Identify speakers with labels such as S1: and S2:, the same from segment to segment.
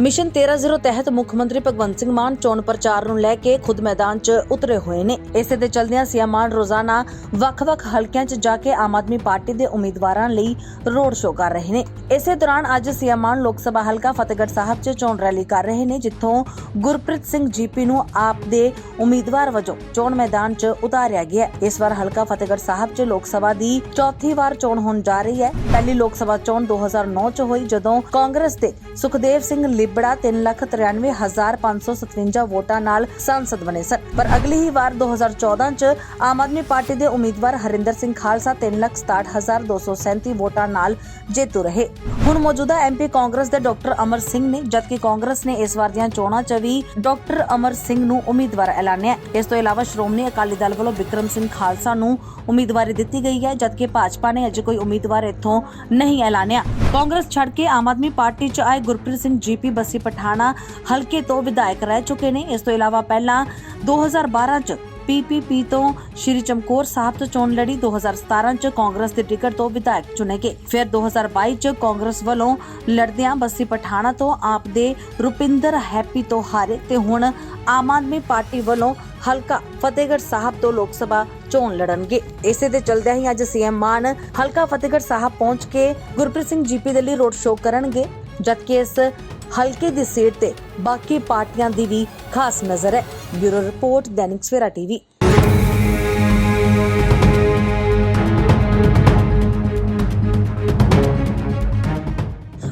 S1: Mission 13-0 ਤਹਿਤ ਮੁੱਖ ਮੰਤਰੀ ਭਗਵੰਤ ਸਿੰਘ ਮਾਨ ਚੋਣ ਪ੍ਰਚਾਰ ਨੂੰ ਲੈ ਕੇ ਖੁਦ ਮੈਦਾਨ 'ਚ ਉਤਰੇ ਹੋਏ ਨੇ। ਇਸੇ ਦੇ ਚਲਦਿਆਂ ਸੀਐਮ ਮਾਨ ਰੋਜ਼ਾਨਾ ਵੱਖ-ਵੱਖ ਹਲਕਿਆਂ 'ਚ ਜਾ ਕੇ ਆਮ ਆਦਮੀ ਪਾਰਟੀ ਦੇ ਉਮੀਦਵਾਰਾਂ ਲਈ ਰੋਡ ਸ਼ੋਅ ਕਰ ਰਹੇ ਨੇ। ਇਸੇ ਦੌਰਾਨ ਅੱਜ ਸੀਐਮ ਮਾਨ ਲੋਕ ਸਭਾ ਹਲਕਾ ਫਤਿਹਗੜ੍ਹ ਸਾਹਿਬ 'ਚ ਚੋਣ ਰੈਲੀ ਕਰ ਰਹੇ ਨੇ, ਜਿੱਥੋਂ ਗੁਰਪ੍ਰੀਤ ਸਿੰਘ ਜੀਪੀ ਨੂੰ ਆਪ ਦੇ ਉਮੀਦਵਾਰ ਵਜੋਂ ਚੋਣ ਮੈਦਾਨ 'ਚ ਉਤਾਰਿਆ ਗਿਆ ਇਸ ਵਾਰ ਹਲਕਾ ਫਤਿਹਗੜ੍ਹ ਸਾਹਿਬ 'ਚ ਲੋਕ ਸਭਾ ਦੀ ਚੌਥੀ ਵਾਰ ਚੋਣ ਹੋਣ ਜਾ ਰਹੀ ਹੈ। ਪਹਿਲੀ ਲੋਕ ਸਭਾ ਚੋਣ 2009 'ਚ ਹੋਈ, ਜਦੋਂ ਕਾਂਗਰਸ ਦੇ ਸੁਖਦੇਵ ਸਿੰਘ ਲਿਬੜਾ 393557 ਵੋਟਾਂ ਨਾਲ ਸੰਸਦ ਬਣੇ ਸਨ। ਪਰ ਅਗਲੀ ਹੀ ਵਾਰ 2014 'ਚ ਆਮ ਆਦਮੀ ਪਾਰਟੀ ਦੇ ਉਮੀਦਵਾਰ ਹਰਿੰਦਰ ਸਿੰਘ ਖਾਲਸਾ 367237 ਵੋਟਾਂ ਨਾਲ ਜੇਤੂ ਰਹੇ। ਹੁਣ ਮੌਜੂਦਾ ਐਮਪੀ ਕਾਂਗਰਸ ਦੇ ਡਾਕਟਰ ਅਮਰ ਸਿੰਘ ਨੇ, ਜਦਕਿ ਕਾਂਗਰਸ ਨੇ ਇਸ ਵਾਰ ਦੀਆਂ ਚੋਣਾਂ 'ਚ ਵੀ ਡਾਕਟਰ ਅਮਰ ਸਿੰਘ ਨੂੰ ਉਮੀਦਵਾਰ ਐਲਾਨਿਆ ਇਸ ਤੋਂ ਇਲਾਵਾ ਸ਼੍ਰੋਮਣੀ ਅਕਾਲੀ ਦਲ ਵੱਲੋਂ ਵਿਕਰਮ ਸਿੰਘ ਖਾਲਸਾ ਨੂੰ ਉਮੀਦਵਾਰੀ ਦਿੱਤੀ ਗਈ ਹੈ, ਜਦਕਿ ਭਾਜਪਾ ਨੇ ਅਜੇ ਕੋਈ ਉਮੀਦਵਾਰ ਇੱਥੋਂ ਨਹੀਂ ਐਲਾਨਿਆ। ਕਾਂਗਰਸ ਛੱਡ ਕੇ ਆਮ ਆਦਮੀ ਪਾਰਟੀ 'ਚ ਆਏ ਗੁਰਪ੍ਰੀਤ ਸਿੰਘ ਜੀਪੀ ਬੱਸੀ ਪਠਾਣਾ ਹਲਕੇ ਤੋਂ ਵਿਧਾਇਕ ਰਹਿ ਚੁੱਕੇ ਨੇ। ਇਸ ਤੋਂ ਇਲਾਵਾ ਪਹਿਲਾਂ 2012 'ਚ ਪੀਪੀਪੀ ਤੋਂ ਸ਼੍ਰੀ ਚਮਕੌਰ ਸਾਹਿਬ ਤੋਂ ਚੋਣ ਲੜੀ 2017 ਚ ਕਾਂਗਰਸ ਦੇ ਟਿਕਟ ਤੋਂ ਵਿਧਾਇਕ ਚੁਣੇ ਗਏ। ਫਿਰ 2022 ਚ ਕਾਂਗਰਸ ਵੱਲੋਂ ਲੜਦਿਆਂ ਬੱਸੀ ਪਠਾਣਾ ਤੋਂ ਆਪ ਦੇ ਰੁਪਿੰਦਰ ਹੈਪੀ ਤੋਂ ਹਾਰੇ ਤੇ ਹੁਣ ਆਮ ਆਦਮੀ ਪਾਰਟੀ ਵੱਲੋਂ ਹਲਕਾ ਫਤਿਹਗੜ੍ਹ ਸਾਹਿਬ ਤੋਂ ਲੋਕ ਸਭਾ ਚੋਣ ਲੜਨਗੇ। ਇਸੇ ਦੇ ਚਲਦਿਆਂ ਹੀ ਅੱਜ ਸੀਐਮ ਮਾਨ ਹਲਕਾ ਫਤਿਹਗੜ੍ਹ ਸਾਹਿਬ ਪਹੁੰਚ ਕੇ ਗੁਰਪ੍ਰੀਤ ਸਿੰਘ ਜੀਪੀ ਦੇ ਲਈ ਰੋਡ ਸ਼ੋਅ ਕਰਨਗੇ। ਜਦਕਿ ਇਸ ਹਲਕੇ ਦੀ ਸੀਟ ਤੇ ਬਾਕੀ ਪਾਰਟੀਆਂ ਦੀ ਵੀ ਖਾਸ ਨਜ਼ਰ ਹੈ। Bureau report Dainik Savera TV.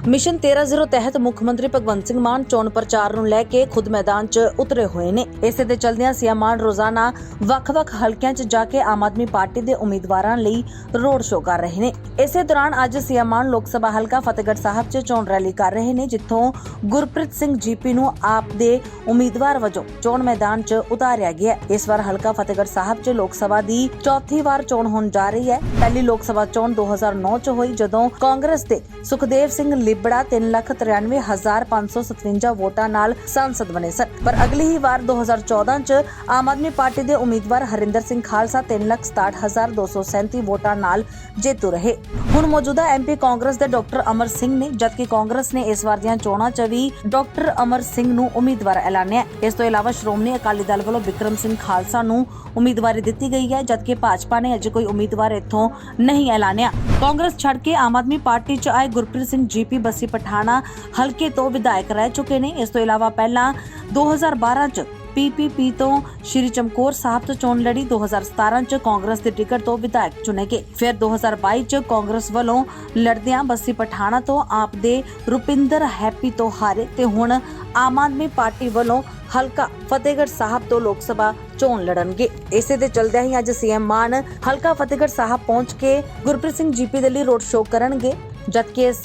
S1: Mission 13-0 ਤਹਿਤ ਮੁੱਖ ਮੰਤਰੀ ਭਗਵੰਤ ਸਿੰਘ ਮਾਨ ਚੋਣ ਪ੍ਰਚਾਰ ਨੂੰ ਲੈ ਕੇ ਖੁਦ ਮੈਦਾਨ 'ਚ ਉਤਰੇ ਹੋਏ ਨੇ। ਇਸੇ ਦੇ ਚਲਦਿਆਂ ਸੀਐਮ ਮਾਨ ਰੋਜ਼ਾਨਾ ਵੱਖ-ਵੱਖ ਹਲਕਿਆਂ 'ਚ ਜਾ ਕੇ ਆਮ ਆਦਮੀ ਪਾਰਟੀ ਦੇ ਉਮੀਦਵਾਰਾਂ ਲਈ ਰੋਡ ਸ਼ੋਅ ਕਰ ਰਹੇ ਨੇ। ਇਸੇ ਦੌਰਾਨ ਅੱਜ ਸੀਐਮ ਮਾਨ ਲੋਕ ਸਭਾ ਹਲਕਾ ਫਤਿਹਗੜ੍ਹ ਸਾਹਿਬ 'ਚ ਚੋਣ ਰੈਲੀ ਕਰ ਰਹੇ ਨੇ, ਜਿੱਥੋਂ ਗੁਰਪ੍ਰੀਤ ਸਿੰਘ ਜੀਪੀ ਨੂੰ ਆਪ ਦੇ ਉਮੀਦਵਾਰ ਵਜੋਂ ਚੋਣ ਮੈਦਾਨ 'ਚ ਉਤਾਰਿਆ ਗਿਆ ਇਸ ਵਾਰ ਹਲਕਾ ਫਤਿਹਗੜ੍ਹ ਸਾਹਿਬ 'ਚ ਲੋਕ ਸਭਾ ਦੀ ਚੌਥੀ ਵਾਰ ਚੋਣ ਹੋਣ ਜਾ ਰਹੀ ਹੈ। ਪਹਿਲੀ ਲੋਕ ਸਭਾ ਚੋਣ 2009 'ਚ ਹੋਈ, ਜਦੋਂ ਕਾਂਗਰਸ ਦੇ ਸੁਖਦੇਵ ਸਿੰਘ ਲਿਬੜਾ 393557 ਵੋਟਾਂ ਨਾਲ ਸੰਸਦ ਬਣੇ ਸਨ। ਪਰ ਅਗਲੀ ਹੀ ਵਾਰ 2014 'ਚ ਆਮ ਆਦਮੀ ਪਾਰਟੀ ਦੇ ਉਮੀਦਵਾਰ ਹਰਿੰਦਰ ਸਿੰਘ ਖਾਲਸਾ 367237 ਵੋਟਾਂ ਨਾਲ ਜੇਤੂ ਰਹੇ। ਹੁਣ ਮੌਜੂਦਾ ਐਮਪੀ ਕਾਂਗਰਸ ਦੇ ਡਾਕਟਰ ਅਮਰ ਸਿੰਘ ਨੇ, ਜਦਕਿ ਕਾਂਗਰਸ ਨੇ ਇਸ ਵਾਰ ਦੀਆਂ ਚੋਣਾਂ 'ਚ ਵੀ ਡਾਕਟਰ ਅਮਰ ਸਿੰਘ ਨੂੰ ਉਮੀਦਵਾਰ ਐਲਾਨਿਆ ਇਸ ਤੋਂ ਇਲਾਵਾ ਸ਼੍ਰੋਮਣੀ ਅਕਾਲੀ ਦਲ ਵੱਲੋਂ ਵਿਕਰਮ ਸਿੰਘ ਖਾਲਸਾ ਨੂੰ ਉਮੀਦਵਾਰੀ ਦਿੱਤੀ ਗਈ ਹੈ, ਜਦਕਿ ਭਾਜਪਾ ਨੇ ਅਜੇ ਕੋਈ ਉਮੀਦਵਾਰ ਇੱਥੋਂ ਨਹੀਂ ਐਲਾਨਿਆ। ਕਾਂਗਰਸ ਛੱਡ ਕੇ ਆਮ ਆਦਮੀ ਪਾਰਟੀ 'ਚ ਆਏ ਗੁਰਪ੍ਰੀਤ ਸਿੰਘ ਜੀਪੀ ਬੱਸੀ ਪਠਾਣਾ ਹਲਕੇ ਤੋਂ ਵਿਧਾਇਕ ਰਹਿ ਚੁੱਕੇ ਨੇ ਇਸ ਤੋਂ ਇਲਾਵਾ ਪਹਿਲਾਂ 2012 'ਚ ਪੀਪੀਪੀ ਤੋਂ ਸ਼੍ਰੀ ਚਮਕੌਰ ਸਾਹਿਬ ਤੋਂ ਚੋਣ ਲੜੀ 2017 ਚ ਕਾਂਗਰਸ ਦੇ ਟਿਕਟ ਤੋਂ ਵਿਧਾਇਕ ਚੁਣੇ ਗਏ ਫਿਰ 2022 ਚ ਕਾਂਗਰਸ ਵੱਲੋਂ ਲੜਦਿਆਂ ਬੱਸੀ ਪਠਾਣਾ ਤੋਂ ਆਪ ਦੇ ਰੁਪਿੰਦਰ ਹੈਪੀ ਤੋਂ ਹਾਰੇ ਤੇ ਹੁਣ ਆਮ ਆਦਮੀ ਪਾਰਟੀ ਵੱਲੋਂ ਹਲਕਾ ਫਤਿਹਗੜ੍ਹ ਸਾਹਿਬ ਤੋਂ ਲੋਕ ਸਭਾ ਚੋਣ ਲੜਨਗੇ ਇਸੇ ਦੇ ਚਲਦਿਆਂ ਹੀ ਅੱਜ ਸੀਐਮ ਮਾਨ ਹਲਕਾ ਫਤਿਹਗੜ੍ਹ ਸਾਹਿਬ ਪਹੁੰਚ ਕੇ ਗੁਰਪ੍ਰੀਤ ਸਿੰਘ ਜੀਪੀ ਦੇ ਲਈ ਰੋਡ ਸ਼ੋਅ ਕਰਨਗੇ ਜਦਕਿ ਇਸ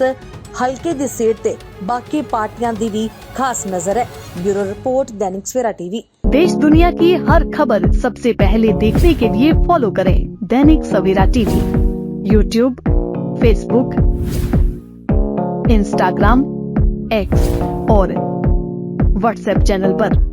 S1: हल्के ਦੀ ਸੀਟ ਤੇ ਬਾਕੀ ਪਾਰਟੀਆਂ ਦੀ ਵੀ ਖਾਸ ਨਜ਼ਰ ਹੈ ਬਿਊਰੋ ਰਿਪੋਰਟ दैनिक सवेरा टीवी।
S2: देश दुनिया की हर खबर सबसे पहले देखने के लिए फॉलो करें Dainik Savera TV. YouTube Facebook Instagram X और व्हाट्सएप चैनल आरोप